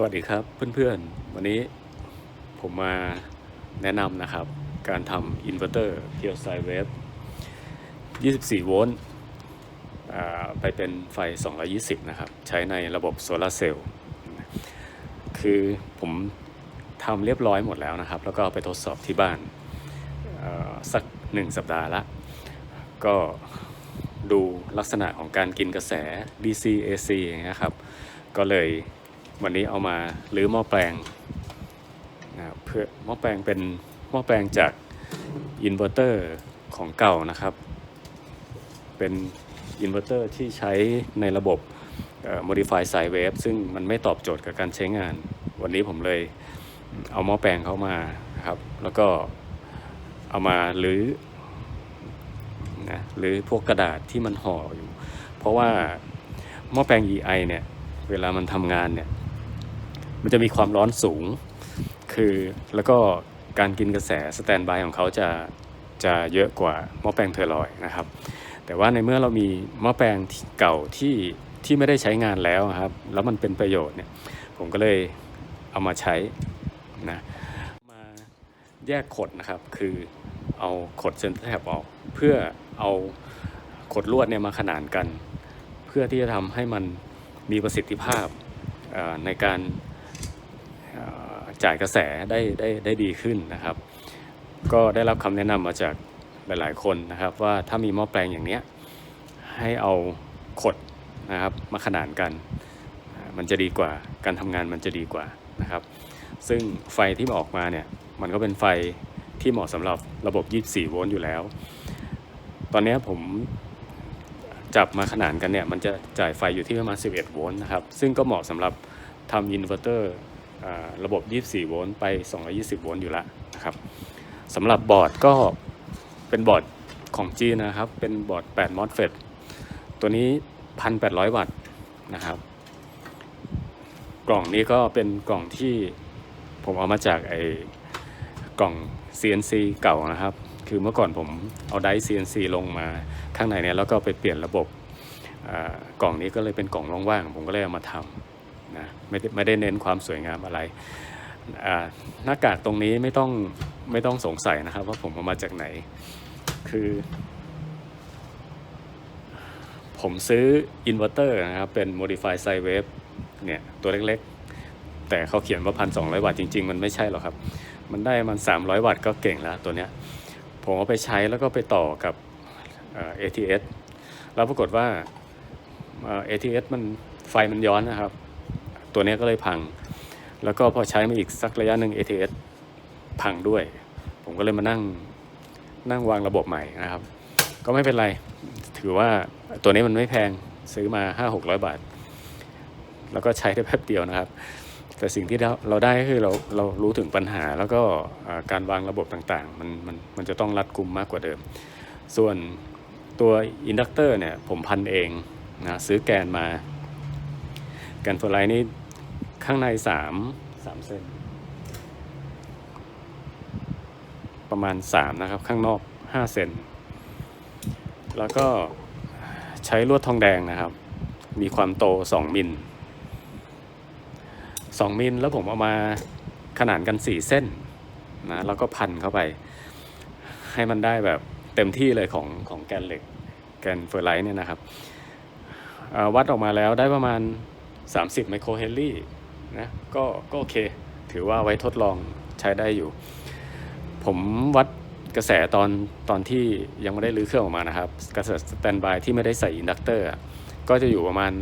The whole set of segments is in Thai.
สวัสดีครับเพื่อนๆ วันนี้ผมมาแนะนำนะครับ การทำอินเวอร์เตอร์เพียวไซเวฟ24 โวลต์ไปเป็นไฟ 220 นะครับ ใช้ในระบบโซลาเซลล์คือผมทำเรียบร้อยหมดแล้วนะครับ แล้วก็เอาไปทดสอบที่บ้านสักหนึ่งสัปดาห์ละ ก็ดูลักษณะของการกินกระแส DC AC อย่างเงี้ยครับ ก็เลย วันนี้เอามารื้อหม้อแปลงนะเพื่อหม้อแปลงเป็นหม้อแปลงจากอินเวอร์เตอร์ของเก่านะครับ เป็นอินเวอร์เตอร์ที่ใช้ในระบบ modify sine wave ซึ่งมันไม่ตอบโจทย์กับการใช้งาน วันนี้ผมเลยเอาหม้อแปลงเข้ามาครับ แล้วก็เอามารื้อนะหรือพวกกระดาษที่มันห่ออยู่ เพราะว่าหม้อแปลง EI เนี่ย เวลามันทำงานเนี่ย มันจะมีความร้อนสูง คือแล้วก็การกินกระแสสแตนบายของเขาจะจะเยอะกว่าหม้อแปลงเทอร์ลอยนะครับ แต่ว่าในเมื่อเรามีหม้อแปลงเก่าที่ที่ไม่ได้ใช้งานแล้วครับ แล้วมันเป็นประโยชน์เนี่ยผมก็เลยเอามาใช้นะมาแยกขดนะครับ คือเอาขดเซนเตอร์แท็บออก เพื่อเอาขดลวดเนี่ยมาขนานกัน เพื่อที่จะทำให้มันมีประสิทธิภาพในการ จ่ายกระแสได้ได้ได้ดีขึ้นนะครับ ก็ได้รับคำแนะนำมาจากหลาย ๆ คนนะครับ ว่าถ้ามีหม้อแปลงอย่างเนี้ยให้เอาขดนะครับมาขนานกัน มันจะดีกว่าการทำงานมันจะดีกว่านะครับ ซึ่งไฟที่ออกมาเนี่ยมันก็เป็นไฟที่เหมาะสำหรับระบบ 24 โวลต์อยู่แล้ว ตอนนี้ผมจับมาขนานกันเนี่ยมันจะจ่ายไฟอยู่ที่ประมาณ 11 โวลต์นะครับ ซึ่งก็เหมาะสำหรับทำอินเวอร์เตอร์ ระบบ 24 โวลต์ไป 220 โวลต์อยู่แล้วนะครับสำหรับบอร์ดก็เป็นบอร์ดของจีนนะครับ เป็นบอร์ด8 MOSFET ตัวนี้ 1,800 วัตต์นะครับ กล่องนี้ก็เป็นกล่องที่ผมเอามาจากไอ้กล่อง CNC เก่านะครับ คือเมื่อก่อนผมเอาไดร์ CNC ลงมาข้างในเนี่ยแล้วก็ไปเปลี่ยนระบบกล่องนี้ก็เลยเป็นกล่องว่างๆผมก็เลยเอามาทำ ไม่ได้ไม่ได้เน้นความสวยงามอะไรหน้ากากตรงนี้ไม่ต้องไม่ต้องสงสัยนะครับ ว่าผมเอามาจากไหน คือ ผมซื้ออินเวอร์เตอร์นะครับ เป็น Modify Sine Wave เนี่ยตัวเล็กๆ แต่เขาเขียนว่าพันสองวัตต์จริง ๆ มันไม่ใช่หรอกครับ มันได้มัน 300 วัตต์ก็เก่งแล้วตัวเนี้ย ผมเอาไปใช้แล้วก็ไปต่อกับ ATS แล้วปรากฏว่า ATS มันไฟมันย้อนนะครับ ตัวนี้ก็เลยพัง แล้วก็พอใช้มาอีกสักระยะหนึ่ง ATS พังด้วย ผมก็เลยมานั่งนั่งวางระบบใหม่นะครับ ก็ไม่เป็นไร ถือว่าตัวนี้มันไม่แพงซื้อมา 5-600 บาท แล้วก็ใช้ได้แป๊บเดียวนะครับ แต่สิ่งที่เราเราได้ก็คือเราเรารู้ถึงปัญหา แล้วก็การวางระบบต่างๆ มันมันมันจะต้องรัดกุมมากกว่าเดิม ส่วนตัวอินดักเตอร์เนี่ยผมพันเองนะซื้อแกนมา นโฟลไลท์นี่ข้างใน3 3เซนประมาณ3นะครับ ข้างนอก5เซนแล้วก็ใช้ลวดทองแดงนะครับ มีความโต2มิลสองมิลแล้วผมเอามาขนานกันสี่เส้นนะแล้วก็พันเข้าไป ให้มันได้แบบเต็มที่เลยของของแกนเหล็กแกนเฟอร์ไลท์เนี่ยนะครับอ่าวัดออกมาแล้วได้ประมาณ 30 ไมโครเฮนรี่นะก็ก็โอเค ถือว่าไว้ทดลองใช้ได้อยู่ ผมวัดกระแสตอนตอนที่ยังไม่ได้รื้อเครื่องออกมานะครับ กระแสสแตนบายที่ไม่ได้ใส่อินดักเตอร์ก็จะอยู่ประมาณ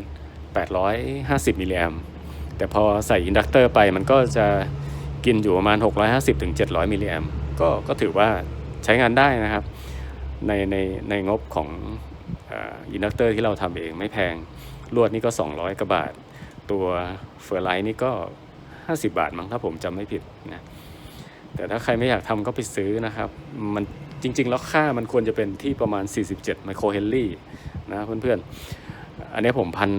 850 มิลลิแอมแต่พอใส่อินดักเตอร์ไปมันก็จะกินอยู่ประมาณ 650ถึง700 มิลลิแอมก็ก็ถือว่าใช้งานได้นะครับ ในในในงบของอินดักเตอร์ที่เราทำเองไม่แพงลวดนี่ก็ 200กว่าบาท ตัวเฟอร์ไลท์นี่ก็ 50 บาทมั้งถ้าผมจำไม่ผิดนะแต่ถ้าใครไม่อยากทำก็ไปซื้อนะครับ มันจริง ๆ แล้วค่ามันควรจะเป็นที่ประมาณ 47 ไมโครเฮนรี่นะเพื่อนๆ อันนี้ผมพัน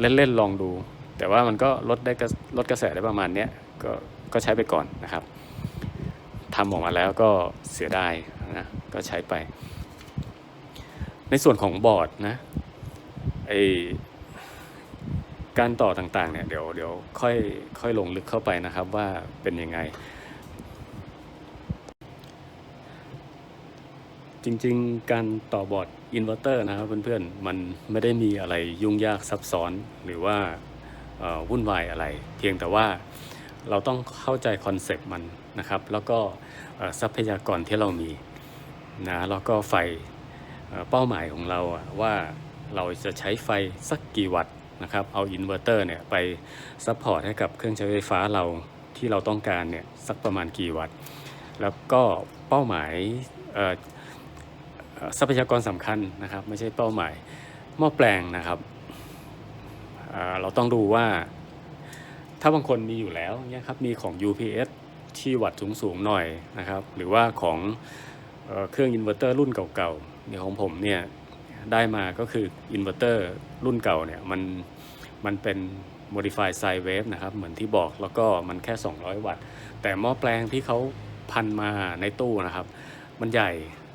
เล่น ๆ ลองดู แต่ว่ามันก็ลดได้ลดกระแสได้ประมาณเนี้ยก็ก็ใช้ไปก่อนนะครับทำออกมาแล้วก็เสียดายนะก็ใช้ไป ในส่วนของบอร์ดนะไอ การต่อต่างๆเนี่ยเดี๋ยวเดี๋ยวค่อยค่อยลงลึกเข้าไปนะครับว่าเป็นยังไง จริงๆ การต่อบอร์ดอินเวอร์เตอร์นะครับเพื่อนๆ มันไม่ได้มีอะไรยุ่งยากซับซ้อนหรือว่าวุ่นวายอะไร เพียงแต่ว่าเราต้องเข้าใจคอนเซปต์มันนะครับ แล้วก็ทรัพยากรที่เรามีนะแล้วก็ไฟเเป้าหมายของเราอะว่าเราจะใช้ไฟสักกี่วัตต์ นะครับเอาอินเวอร์เตอร์เนี่ยไปซัพพอร์ตให้กับเครื่องใช้ไฟฟ้าเราที่เราต้องการเนี่ยสักประมาณกี่วัตต์ แล้วก็เป้าหมายทรัพยากรสำคัญนะครับ ไม่ใช่เป้าหมายหม้อแปลงนะครับอ่าเราต้องดูว่า ถ้าบางคนมีอยู่แล้วเนี่ยครับมีของ UPS ที่วัดสูงๆหน่อยนะครับ หรือว่าของเอ่อเครื่องอินเวอร์เตอร์รุ่นเก่าๆเนี่ยของผมเนี่ยได้มาก็คืออินเวอร์เตอร์รุ่นเก่าเนี่ยมัน มันเป็น modify sine wave นะครับ เหมือนที่บอกแล้วก็มันแค่ 200 วัตต์ แต่หม้อแปลงที่เขาพันมาในตู้นะครับ มันใหญ่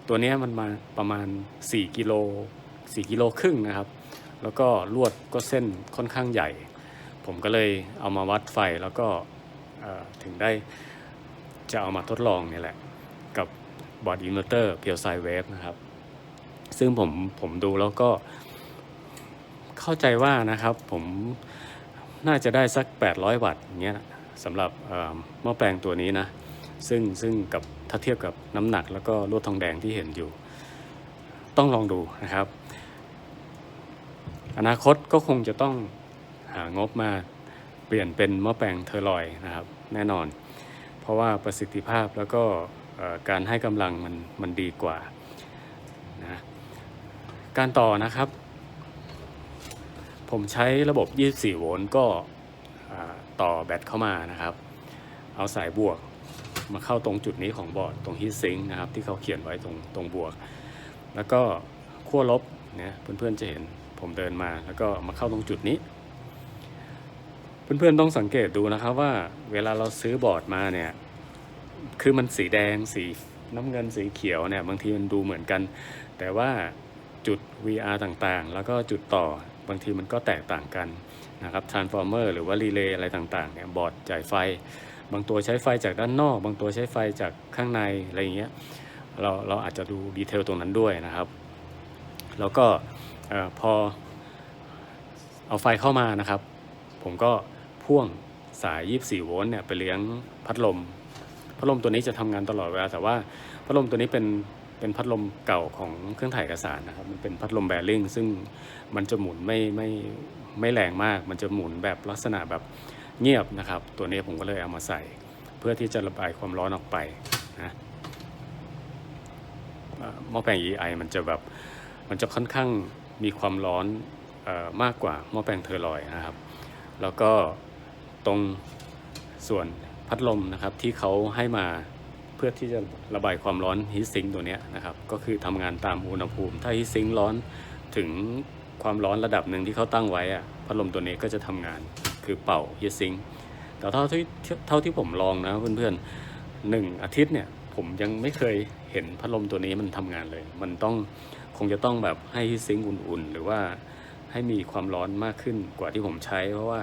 ตัวนี้มันมาประมาณ 4 กิโล 4 กิโลครึ่งนะครับ แล้วก็ลวดก็เส้นค่อนข้างใหญ่ ผมก็เลยเอามาวัดไฟแล้วก็ถึงได้จะเอามาทดลองนี่แหละ กับบอร์ดอินเวอร์เตอร์เพียวไซเวฟนะครับ ซึ่งผมผมดูแล้วก็เข้าใจว่านะครับผมน่าจะได้สัก 800 วัตต์อย่างเงี้ยสำหรับหม้อแปลงตัวนี้นะ ซึ่งซึ่งกับถ้าเทียบกับน้ำหนักแล้วก็ลวดทองแดงที่เห็นอยู่ ต้องลองดูนะครับ อนาคตก็คงจะต้องหางบมาเปลี่ยนเป็นหม้อแปลงเทอร์ลอยนะครับ แน่นอน เพราะว่าประสิทธิภาพแล้วก็การให้กำลังมันมันดีกว่านะการต่อนะครับ ผมใช้ระบบ 24 โวลต์ก็ต่อแบตเข้ามานะครับ เอาสายบวกมาเข้าตรงจุดนี้ของบอร์ดตรงฮีทซิงค์นะครับที่เขาเขียนไว้ตรงตรงบวก แล้วก็ขั้วลบเนี่ยเพื่อนๆจะเห็นผมเดินมาแล้วก็มาเข้าตรงจุดนี้ เพื่อนๆต้องสังเกตดูนะครับว่าเวลาเราซื้อบอร์ดมาเนี่ยคือมันสีแดงสีน้ำเงินสีเขียวเนี่ยบางทีมันดูเหมือนกัน แต่ว่าจุด VR ต่างๆ แล้วก็จุดต่อ บางทีมันก็แตกต่างกันนะครับ transformer หรือว่ารีเลย์อะไรต่างๆเนี่ยบอร์ดจ่ายไฟ บางตัวใช้ไฟจากด้านนอก บางตัวใช้ไฟจากข้างในอะไรอย่างเงี้ยเราเราอาจจะดูดีเทลตรงนั้นด้วยนะครับ แล้วก็พอเอาไฟเข้ามานะครับ ผมก็พ่วงสาย 24 โวลต์เนี่ยไปเลี้ยงพัดลม พัดลมตัวนี้จะทำงานตลอดเวลาแต่ว่าพัดลมตัวนี้เป็น เป็นพัดลมเก่าของเครื่องถ่ายเอกสารนะครับ มันเป็นพัดลมแบริ่งซึ่งมันจะหมุนไม่ไม่ไม่แรงมาก มันจะหมุนแบบลักษณะแบบเงียบนะครับ ตัวนี้ผมก็เลยเอามาใส่ เพื่อที่จะระบายความร้อนออกไปนะเอ่อหม้อแปลง EI มันจะแบบมันจะค่อนข้างมีความร้อนออมากกว่าหม้อแปลงเทอร์ลอยนะครับ แล้วก็ตรงส่วนพัดลมนะครับที่เขาให้มา เพื่อที่จะระบายความร้อนฮีทซิงตัวนี้นะครับก็คือทำงานตามอุณหภูมิ ถ้าฮีทซิงร้อนถึงความร้อนระดับหนึ่งที่เขาตั้งไว้อะพัดลมตัวนี้ก็จะทำงานคือเป่าฮีทซิงแต่เท่าที่เท่าที่ผมลองนะเพื่อนๆหนึ่งอาทิตย์เนี่ยผมยังไม่เคยเห็นพัดลมตัวนี้มันทำงานเลย มันต้องคงจะต้องแบบให้ฮีทซิงอุ่นๆ หรือว่าให้มีความร้อนมากขึ้นกว่าที่ผมใช้ เพราะว่า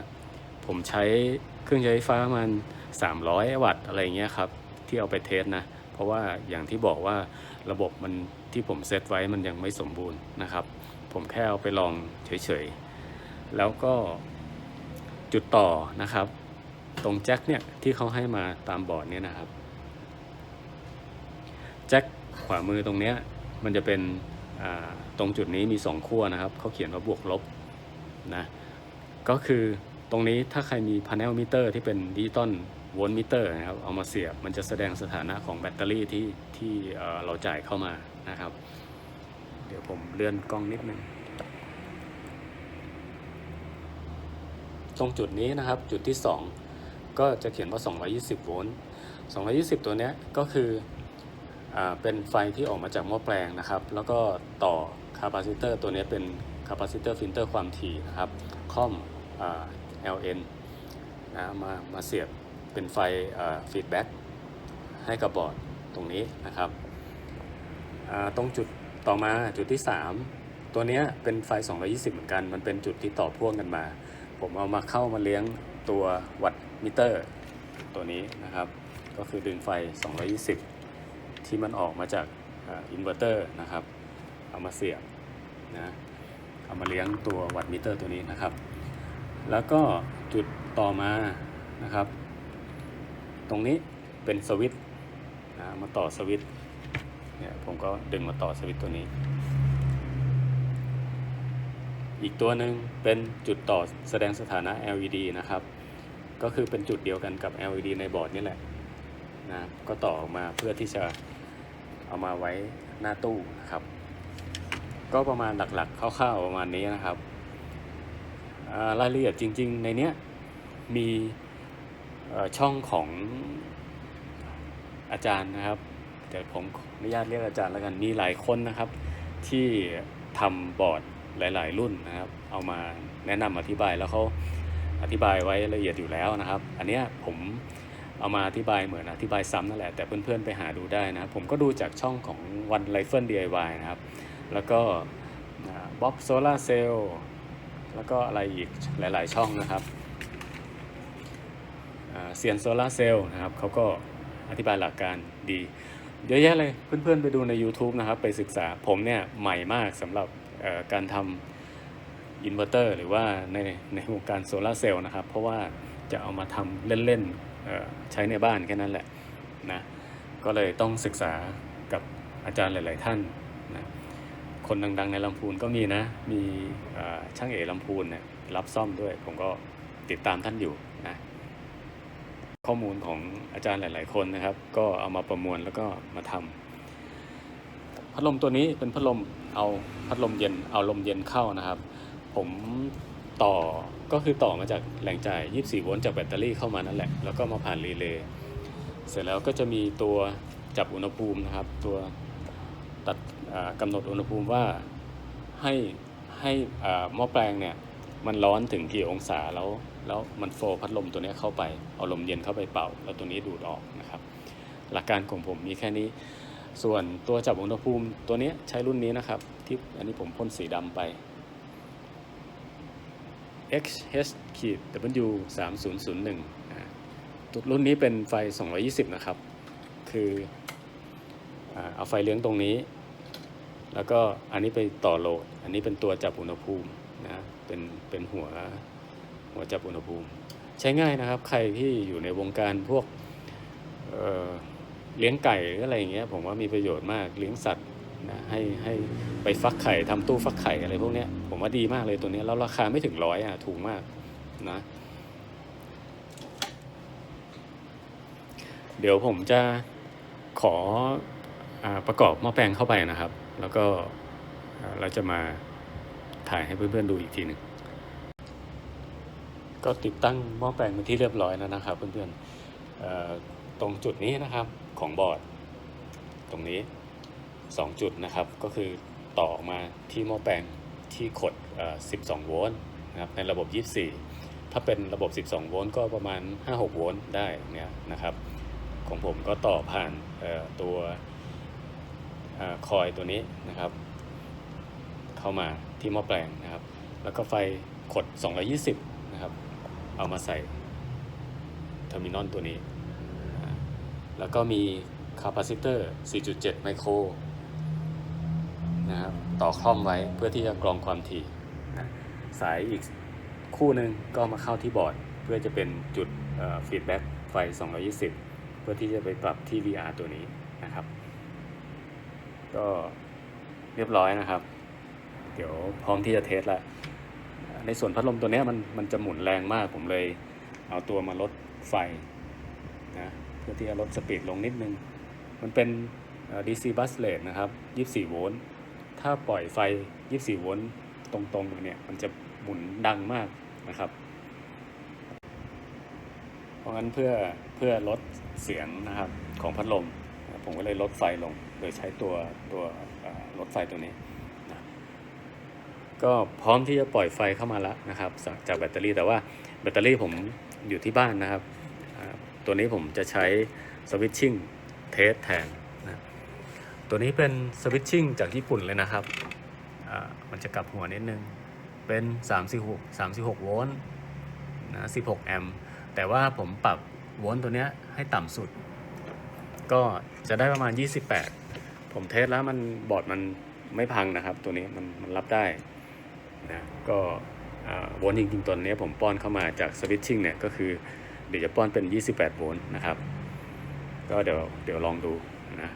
ผมใช้เครื่องใช้ไฟฟ้ามัน300 วัตต์อะไรเงี้ยครับ ที่เอาไปเทสนะ เพราะว่าอย่างที่บอกว่าระบบมันที่ผมเซตไว้มันยังไม่สมบูรณ์นะครับ ผมแค่เอาไปลองเฉยๆ แล้วก็จุดต่อนะครับ ตรงแจ็คเนี่ยที่เขาให้มาตามบอร์ดเนี่ยนะครับแจ็คขวามือตรงเนี้ยมันจะเป็นตรงจุดนี้มีสองขั้วนะครับ เขาเขียนว่าบวกลบนะก็คือตรงนี้ถ้าใครมีพาเนลมิเตอร์ที่เป็นดิจิตอล โวลต์มิเตอร์นะครับเอามาเสียบมันจะแสดงสถานะของแบตเตอรี่ที่ที่เราจ่ายเข้ามานะครับ เดี๋ยวผมเลื่อนกล้องนิดนึงตรงจุดนี้นะครับจุดที่ 2 ก็จะเขียนว่า 220 โวลต์ 220 ตัวนี้ก็คืออเป็นไฟที่ออกมาจากหม้อแปลงนะครับ แล้วก็ต่อคาปาซิเตอร์ตัวนี้เป็นคาปาซิเตอร์ฟิลเตอร์ความถี่นะครับคอมอ LN นะมามาเสียบ เป็นไฟฟีดแบ็กให้กับบอร์ดตรงนี้นะครับตรงจุดต่อมาจุดที่ 3 ตัวนี้เป็นไฟ 220 เหมือนกัน มันเป็นจุดที่ต่อพ่วงกันมา ผมเอามาเข้ามาเลี้ยงตัววัตมิเตอร์ตัวนี้นะครับ ก็คือดึงไฟ 220 ที่มันออกมาจากอินเวอร์เตอร์นะครับ เอามาเสียบนะเอามาเลี้ยงตัววัตมิเตอร์ตัวนี้นะครับ แล้วก็จุดต่อมานะครับ ตรงนี้เป็นสวิตนะมาต่อสวิตเนี่ยผมก็ดึงมาต่อสวิตตัวนี้ อีกตัวหนึ่งเป็นจุดต่อแสดงสถานะ LED นะครับ ก็คือเป็นจุดเดียวกันกับ LED ในบอร์ดนี่แหละนะก็ต่อออกมาเพื่อที่จะเอามาไว้หน้าตู้นะครับ ก็ประมาณหลักๆคร่าวๆประมาณนี้นะครับรายละเอียดจริง ๆ ในเนี้ยมี ช่องของอาจารย์นะครับเดี๋ยวผมอนุญาตเรียกอาจารย์แล้วกันมีหลายคนนะครับ ที่ทำบอร์ดหลาย ๆ รุ่นนะครับ เอามาแนะนำอธิบายแล้วเขาอธิบายไว้ละเอียดอยู่แล้วนะครับ อันเนี้ยผมเอามาอธิบายเหมือนอธิบายซ้ำนั่นแหละ แต่เพื่อนๆไปหาดูได้นะครับผมก็ดูจากช่องของวันไ i เฟิล DIY นะครับ แล้วก็บ๊อบโซลาเซลล์แล้วก็อะไรอีกหลายๆช่องนะครับ เซียนโซลาเซลล์นะครับเขาก็อธิบายหลักการดี เยอะแยะเลยเพื่อนๆไปดูใน YouTube นะครับไปศึกษาผมเนี่ยใหม่มากสำหรับการทำอินเวอร์เตอร์หรือว่าในในวงการโซลาเซลล์นะครับ เพราะว่าจะเอามาทำเล่นๆใช้ในบ้านแค่นั้นแหละนะก็เลยต้องศึกษากับอาจารย์หลายๆท่านนะคนดังๆในลำพูนก็มีนะ มีช่างเอลำพูนเนี่ยรับซ่อมด้วย ผมก็ติดตามท่านอยู่นะ ข้อมูลของอาจารย์หลาย ๆ คนนะครับ ก็เอามาประมวลแล้วก็มาทำพัดลมตัวนี้เป็นพัดลมเอาพัดลมเย็นเอาลมเย็นเข้านะครับ ผมต่อก็คือต่อมาจากแหล่งจ่าย 24 โวลต์จากแบตเตอรี่เข้ามานั่นแหละ แล้วก็มาผ่านรีเลย์เสร็จแล้วก็จะมีตัวจับอุณหภูมินะครับ ตัวตัดอ่ากำหนดอุณหภูมิว่าให้ให้หม้อแปลงเนี่ยมันร้อนถึงกี่องศาแล้ว แล้วมันโฟล์พัดลมตัวนี้เข้าไปเอาลมเย็นเข้าไปเป่า แล้วตัวนี้ดูดออกนะครับ หลักการของผมมีแค่นี้ ส่วนตัวจับอุณหภูมิตัวนี้ใช้รุ่นนี้นะครับ ที่อันนี้ผมพ่นสีดำไป XH W 3 0 0 1ตัวรุ่นนี้เป็นไฟ 220 นะครับ คือเอาไฟเลี้ยงตรงนี้ แล้วก็อันนี้ไปต่อโหลด อันนี้เป็นตัวจับอุณหภูมินะ เป็นเป็นหัว หัวจับอุณหภูมิ ใช้ง่ายนะครับ ใครที่อยู่ในวงการพวกเเลี้ยงไก่หรืออะไรอย่างเงี้ยผมว่ามีประโยชน์มากเลี้ยงสัตว์นะให้ให้ไปฟักไข่ทำตู้ฟักไข่อะไรพวกเนี้ยผมว่าดีมากเลยตัวเนี้ยแล้วราคาไม่ถึงร้อยอะถูกมากนะเดี๋ยวผมจะขออประกอบหม้อแปลงเข้าไปนะครับ แล้วก็เราจะมาถ่ายให้เพื่อนๆดูอีกทีหนึ่ง ก็ติดตั้งหม้อแปลงเป็นที่เรียบร้อยแล้วนะครับเพื่อนๆตรงจุดนี้นะครับของบอร์ด ตรงนี้ 2 จุดนะครับก็คือต่อมาที่หม้อแปลงที่ขดเอ่อ12 โวลต์นะครับในระบบ 24 ถ้าเป็นระบบ 12 โวลต์ก็ประมาณ 5-6 โวลต์ได้เนี่ยนะครับ ของผมก็ต่อผ่านตัวอคอยตัวนี้นะครับ เข้ามาที่หม้อแปลงนะครับ แล้วก็ไฟขด 220นะครับ เอามาใส่เทอร์มินอลตัวนี้ แล้วก็มีคาปาซิเตอร์ 4.7 ไมโครนะครับต่อคล่อมไว้เพื่อที่จะกรองความถี่นะสายอีกคู่หนึ่งก็มาเข้าที่บอร์ด เพื่อจะเป็นจุดฟีดแบ็กไฟ 220 เพื่อที่จะไปปรับที่ VR ตัวนี้นะครับ ก็เรียบร้อยนะครับ เดี๋ยวพร้อมที่จะเทสแล้ว ในส่วนพัดลมตัวนี้มันมันจะหมุนแรงมาก ผมเลยเอาตัวมาลดไฟนะเพื่อที่จะลดสปีดลงนิดนึง มันเป็น DC bus rate นะครับ 24 โวลต์ ถ้าปล่อยไฟ 24 โวลต์ตรงๆเนี่ย มันจะหมุนดังมากนะครับ เพราะงั้นเพื่อเพื่อลดเสียงนะครับของพัดลม ผมก็เลยลดไฟลง โดยใช้ตัวตัวลดไฟตัวนี้ ก็พร้อมที่จะปล่อยไฟเข้ามาแล้วนะครับจากจากแบตเตอรี่แต่ว่าแบตเตอรี่ผมอยู่ที่บ้านนะครับ ตัวนี้ผมจะใช้สวิตชิ่งเทสแทนนะตัวนี้เป็นสวิตชิ่งจากญี่ปุ่นเลยนะครับ มันจะกลับหัวนิดนึง เป็น 36 36 โวลต์นะ 16 แอมป์ แต่ว่าผมปรับโวลต์ตัวนี้ให้ต่ำสุด ก็จะได้ประมาณ 28 ผมเทสแล้วมันบอร์ดมันไม่พังนะครับ ตัวนี้มันมันรับได้ นะก็อ่าโวลต์จริงๆตัวนี้ผมป้อนเข้ามาจากสวิตชิ่งเนี่ยก็คือเดี๋ยวจะป้อนเป็น 28 โวลต์นะครับ ก็เดี๋ยวเดี๋ยวลองดูนะ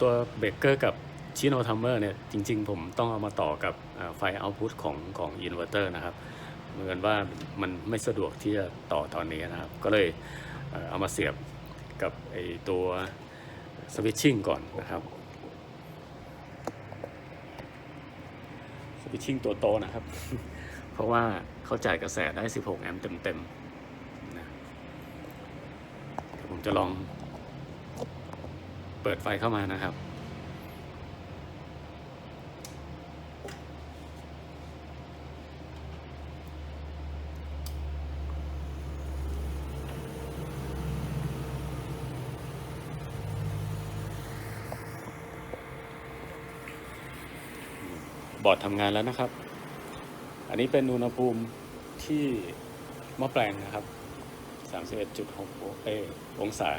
ตัวเบรกเกอร์กับชิโนทัมเมอร์เนี่ยจริงๆ ผมต้องเอามาต่อกับไฟเอาต์พุตของของอินเวอร์เตอร์นะครับเหมือนว่ามันไม่สะดวกที่จะต่อตอนนี้นะครับ ก็เลยเอ่อเอามาเสียบกับไอตัวสวิตชิ่งก่อนนะครับ สวิตชิ่งตัวโตนะครับ เพราะว่าเขาจ่ายกระแสได้ 16 แอมป์เต็มๆนะเดี๋ยวผมจะลองเปิดไฟเข้ามานะครับ บอร์ดทำงานแล้วนะครับ อันนี้เป็นอุณหภูมิที่หม้อแปลงนะครับ 31.6เอองศา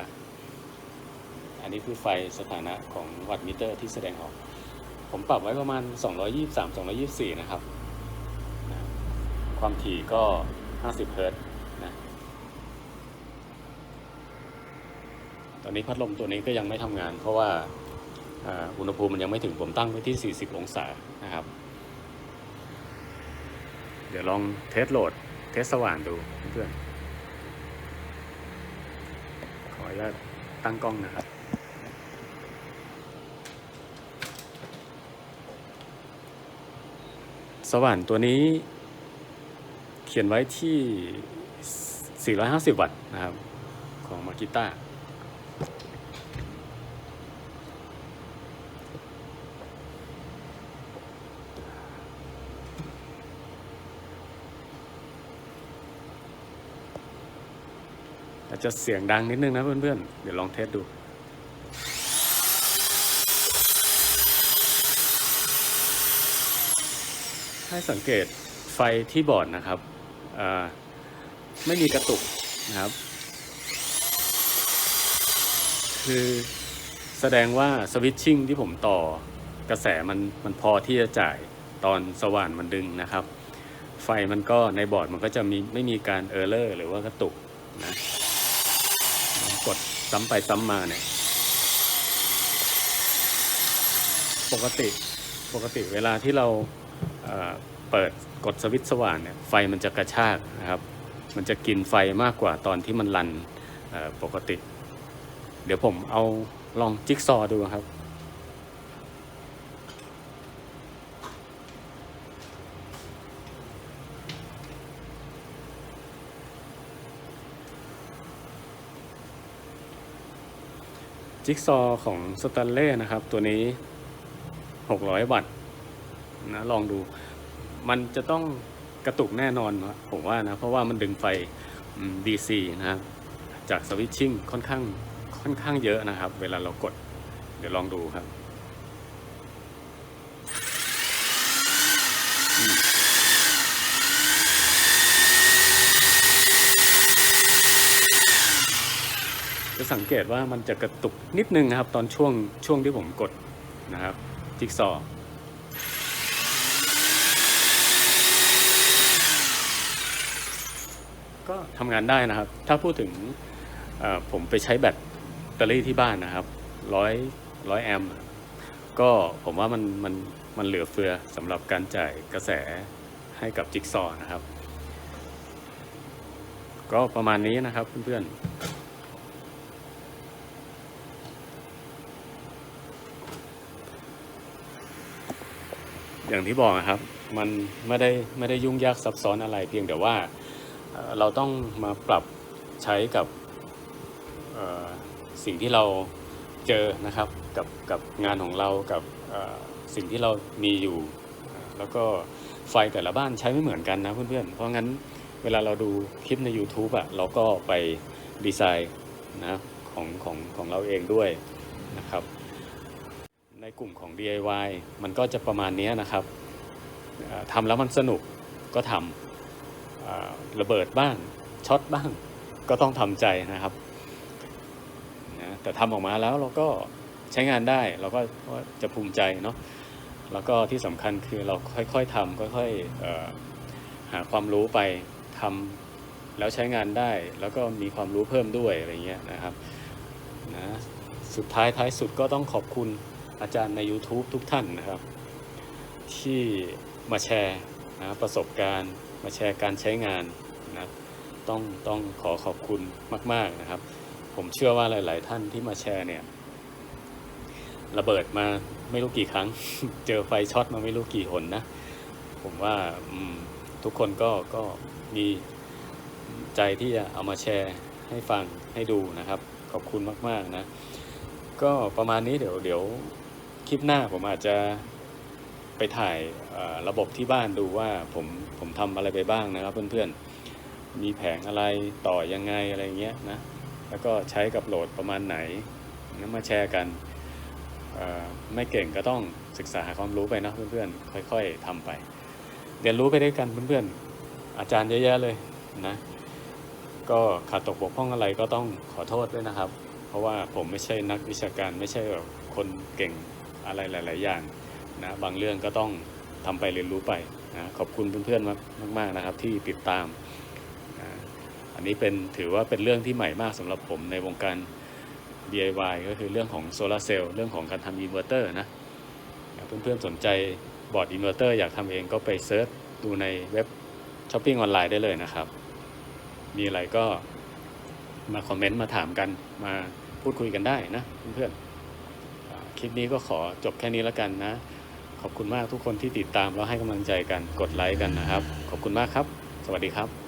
อันนี้คือไฟสถานะของวัตต์มิเตอร์ที่แสดงออก ผมปรับไว้ประมาณ 223 224 นะครับนะความถี่ก็ 50 เฮิรตซ์นะตอนนี้พัดลมตัวนี้ก็ยังไม่ทำงานเพราะว่า อุณหภูมิมันยังไม่ถึงผมตั้งไว้ที่ 40 องศานะครับ เดี๋ยวลองเทสโหลด เทสสว่านดูเพื่อนขออนุญาตตั้งกล้องนะครับสว่านตัวนี้เขียนไว้ที่ 450 วัตต์นะครับ ของมากิต้า อาจจะเสียงดังนิดนึงนะเพื่อนๆ เดี๋ยวลองเทสดู ให้สังเกตไฟที่บอร์ดนะครับ ไม่มีกระตุกนะครับ คือแสดงว่าสวิตชิ่งที่ผมต่อกระแสมันมันพอที่จะจ่ายตอนสว่านมันดึงนะครับ ไฟมันก็ในบอร์ดมันก็จะมีไม่มีการเออร์เลอร์หรือว่ากระตุกนะ ซ้ำไปซ้ำมาเนี่ย ปกติปกติเวลาที่เราเเปิดกดสวิตช์สว่างเนี่ยไฟมันจะกระชากนะครับ มันจะกินไฟมากกว่าตอนที่มันลันปกติ เดี๋ยวผมเอาลองจิ๊กซอดูครับ จิ๊กซอว์ของสแตนเล่นะครับ ตัวนี้ 600 วัตต์นะลองดู มันจะต้องกระตุกแน่นอนนะผมว่านะ เพราะว่ามันดึงไฟ DC นะครับ จากสวิตชิ่งค่อนข้างค่อนข้างเยอะนะครับ เวลาเรากด เดี๋ยวลองดูครับอืมจะ สังเกตว่ามันจะกระตุกนิดนึงนะครับ ตอนช่วงช่วงที่ผมกดนะครับ จิ๊กซอว์ก็ทำงานได้นะครับ ถ้าพูดถึงผมไปใช้แบตเตอรี่ที่บ้านนะครับร้อยร้อยแอมป์ก็ผมว่ามันมันมันเหลือเฟือสำหรับการจ่ายกระแสให้กับจิ๊กซอว์นะครับ ก็ประมาณนี้นะครับเพื่อนๆ อย่างที่บอกนะครับ มันไม่ได้ไม่ได้ยุ่งยากซับซ้อนอะไรเพียงแต่ว่าเราต้องมาปรับใช้กับสิ่งที่เราเจอนะครับกับกับงานของเรากับสิ่งที่เรามีอยู่ แล้วก็ไฟแต่ละบ้านใช้ไม่เหมือนกันนะเพื่อนๆ เพราะงั้นเวลาเราดูคลิปใน YouTube อะเราก็ไปดีไซน์นะของของของเราเองด้วยนะครับ ในกลุ่มของ DIY มันก็จะประมาณนี้นะครับทำแล้วมันสนุกก็ทำระเบิดบ้างช็อตบ้าง ก็ต้องทำใจนะครับนะแต่ทำออกมาแล้วเราก็ใช้งานได้เราก็จะภูมิใจเนาะแล้วก็ที่สำคัญคือเราค่อยๆทำค่อยๆหาความรู้ไปทำแล้วใช้งานได้ แล้วก็มีความรู้เพิ่มด้วยอะไรเงี้ยนะครับนะสุดท้ายท้ายสุดก็ต้องขอบคุณ อาจารย์ใน YouTube ทุกท่านนะครับ ที่มาแชร์นะประสบการณ์มาแชร์การใช้งานนะต้องต้องขอขอบคุณมาก ๆนะครับ ผมเชื่อว่าหลาย ๆ ท่านที่มาแชร์เนี่ยระเบิดมาไม่รู้กี่ครั้ง เจอไฟช็อตมาไม่รู้กี่หนนะ ผมว่าทุกคนก็ก็มีใจที่จะเอามาแชร์ให้ฟังให้ดูนะครับ ขอบคุณมาก ๆ นะ ก็ประมาณนี้เดี๋ยวเดี๋ยว คลิปหน้าผมอาจจะไปถ่ายระบบที่บ้านดูว่าผมผมทำอะไรไปบ้างนะครับเพื่อนๆ มีแผงอะไรต่อยังไงอะไรเงี้ยนะ แล้วก็ใช้กับโหลดประมาณไหนนะมาแชร์กัน ไม่เก่งก็ต้องศึกษาหาความรู้ไปนะเพื่อนๆ ค่อยๆทำไป เรียนรู้ไปด้วยกันเพื่อนๆ อาจารย์เยอะแยะเลยนะ ก็ขาดตกบกพร่องอะไรก็ต้องขอโทษด้วยนะครับ เพราะว่าผมไม่ใช่นักวิชาการไม่ใช่แบบคนเก่ง อะไรหลาย ๆ อย่างนะบางเรื่องก็ต้องทำไปเรียนรู้ไปนะขอบคุณเพื่อนๆมากมาก ๆ นะครับที่ติดตามนะอันนี้เป็นถือว่าเป็นเรื่องที่ใหม่มากสำหรับผมในวงการ DIY ก็คือเรื่องของโซลาร์เซลล์เรื่องของการทำอินเวอร์เตอร์นะเพื่อน ๆ สนใจบอร์ดอินเวอร์เตอร์อยากทำเองก็ไปเซิร์ชดูในเว็บช้อปปิ้งออนไลน์ได้เลยนะครับ มีอะไรก็มาคอมเมนต์มาถามกันมาพูดคุยกันได้นะเพื่อนๆ คลิปนี้ก็ขอจบแค่นี้แล้วกันนะ ขอบคุณมากทุกคนที่ติดตามแล้วให้กำลังใจกัน กดไลค์กันนะครับ ขอบคุณมากครับ สวัสดีครับ